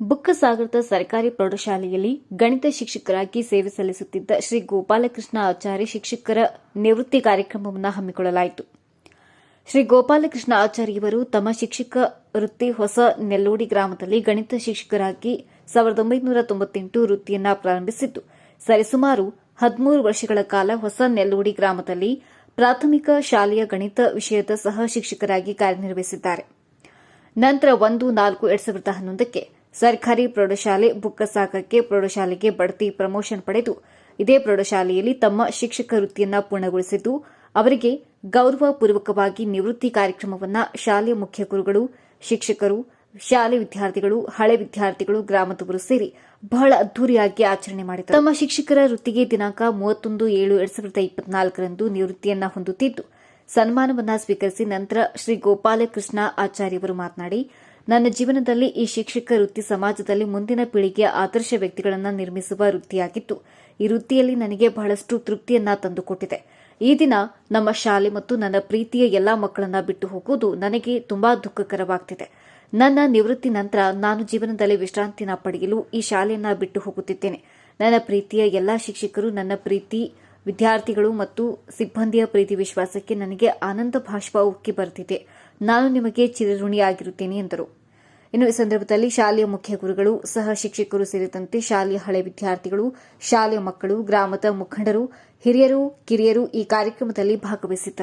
ಬುಕ್ಕಸಾಗರದ ಸರ್ಕಾರಿ ಪ್ರೌಢಶಾಲೆಯಲ್ಲಿ ಗಣಿತ ಶಿಕ್ಷಕರಾಗಿ ಸೇವೆ ಸಲ್ಲಿಸುತ್ತಿದ್ದ ಶ್ರೀ ಗೋಪಾಲಕೃಷ್ಣ ಆಚಾರ್ಯ ಶಿಕ್ಷಕರ ನಿವೃತ್ತಿ ಕಾರ್ಯಕ್ರಮವನ್ನು ಹಮ್ಮಿಕೊಳ್ಳಲಾಯಿತು. ಶ್ರೀ ಗೋಪಾಲಕೃಷ್ಣ ಆಚಾರ್ಯವರು ತಮ್ಮ ಶಿಕ್ಷಕ ವೃತ್ತಿ ಹೊಸ ನೆಲ್ಲೋಡಿ ಗ್ರಾಮದಲ್ಲಿ ಗಣಿತ ಶಿಕ್ಷಕರಾಗಿ ಸಾವಿರದ ಒಂಬೈನೂರ ತೊಂಬತ್ತೆಂಟು ವೃತ್ತಿಯನ್ನು ಪ್ರಾರಂಭಿಸಿದ್ದು. ಸರಿಸುಮಾರು ಹದಿಮೂರು ವರ್ಷಗಳ ಕಾಲ ಹೊಸ ನೆಲ್ಲೋಡಿ ಗ್ರಾಮದಲ್ಲಿ ಪ್ರಾಥಮಿಕ ಶಾಲೆಯ ಗಣಿತ ವಿಷಯದ ಸಹ ಶಿಕ್ಷಕರಾಗಿ ಕಾರ್ಯನಿರ್ವಹಿಸಿದ್ದಾರೆ. ನಂತರ ಒಂದು ನಾಲ್ಕು ಎರಡ್ ಸಾವಿರದ ಹನ್ನೊಂದಕ್ಕೆ ಸರ್ಕಾರಿ ಪ್ರೌಢಶಾಲೆ ಬುಕ್ಕಸಾಕಕ್ಕೆ ಪ್ರೌಢಶಾಲೆಗೆ ಬಡ್ತಿ ಪ್ರಮೋಷನ್ ಪಡೆದು ಇದೇ ಪ್ರೌಢಶಾಲೆಯಲ್ಲಿ ತಮ್ಮ ಶಿಕ್ಷಕ ವೃತ್ತಿಯನ್ನ ಪೂರ್ಣಗೊಳಿಸಿದ್ದು, ಅವರಿಗೆ ಗೌರವಪೂರ್ವಕವಾಗಿ ನಿವೃತ್ತಿ ಕಾರ್ಯಕ್ರಮವನ್ನು ಶಾಲೆ ಮುಖ್ಯ ಗುರುಗಳು, ಶಿಕ್ಷಕರು, ಶಾಲೆ ವಿದ್ಯಾರ್ಥಿಗಳು, ಹಳೆ ವಿದ್ಯಾರ್ಥಿಗಳು ಗ್ರಾಮದವರು ಸೇರಿ ಬಹಳ ಅದ್ದೂರಿಯಾಗಿ ಆಚರಣೆ ಮಾಡಿದರು. ತಮ್ಮ ಶಿಕ್ಷಕರ ವೃತ್ತಿಗೆ ದಿನಾಂಕ ಮೂವತ್ತೊಂದು ಏಳು ಎರಡ್ ಸಾವಿರದ ಇಪ್ಪತ್ನಾಲ್ಕರಂದು ನಿವೃತ್ತಿಯನ್ನ ಹೊಂದುತ್ತಿದ್ದು, ಸನ್ಮಾನವನ್ನ ಸ್ವೀಕರಿಸಿ ನಂತರ ಶ್ರೀ ಗೋಪಾಲಕೃಷ್ಣ ಆಚಾರ್ಯವರು ಮಾತನಾಡಿ ನನ್ನ ಜೀವನದಲ್ಲಿ ಈ ಶಿಕ್ಷಕ ವೃತ್ತಿ ಸಮಾಜದಲ್ಲಿ ಮುಂದಿನ ಪೀಳಿಗೆಯ ಆದರ್ಶ ವ್ಯಕ್ತಿಗಳನ್ನು ನಿರ್ಮಿಸುವ ವೃತ್ತಿಯಾಗಿತ್ತು. ಈ ವೃತ್ತಿಯಲ್ಲಿ ನನಗೆ ಬಹಳಷ್ಟು ತೃಪ್ತಿಯನ್ನ ತಂದುಕೊಟ್ಟಿದೆ. ಈ ದಿನ ನಮ್ಮ ಶಾಲೆ ಮತ್ತು ನನ್ನ ಪ್ರೀತಿಯ ಎಲ್ಲಾ ಮಕ್ಕಳನ್ನ ಬಿಟ್ಟು ಹೋಗುವುದು ನನಗೆ ತುಂಬಾ ದುಃಖಕರವಾಗ್ತಿದೆ. ನನ್ನ ನಿವೃತ್ತಿ ನಂತರ ನಾನು ಜೀವನದಲ್ಲಿ ವಿಶ್ರಾಂತಿನ ಪಡೆಯಲು ಈ ಶಾಲೆಯನ್ನ ಬಿಟ್ಟು ಹೋಗುತ್ತಿದ್ದೇನೆ. ನನ್ನ ಪ್ರೀತಿಯ ಎಲ್ಲಾ ಶಿಕ್ಷಕರು, ನನ್ನ ಪ್ರೀತಿ ವಿದ್ಯಾರ್ಥಿಗಳು ಮತ್ತು ಸಿಬ್ಬಂದಿಯ ಪ್ರೀತಿ ವಿಶ್ವಾಸಕ್ಕೆ ನನಗೆ ಆನಂದ ಭಾಷ್ಪ ಉಕ್ಕಿ ಬರುತ್ತಿದೆ. ನಾನು ನಿಮಗೆ ಚಿರಋಣಿಯಾಗಿರುತ್ತೇನೆ ಎಂದರು. ಇನ್ನು ಈ ಸಂದರ್ಭದಲ್ಲಿ ಶಾಲೆಯ ಮುಖ್ಯ ಗುರುಗಳು ಸಹ ಶಿಕ್ಷಕರು ಸೇರಿದಂತೆ ಶಾಲೆಯ ಹಳೆ ವಿದ್ಯಾರ್ಥಿಗಳು, ಶಾಲೆಯ ಮಕ್ಕಳು, ಗ್ರಾಮದ ಮುಖಂಡರು, ಹಿರಿಯರು, ಕಿರಿಯರು ಈ ಕಾರ್ಯಕ್ರಮದಲ್ಲಿ ಭಾಗವಹಿಸಿದ್ದರು.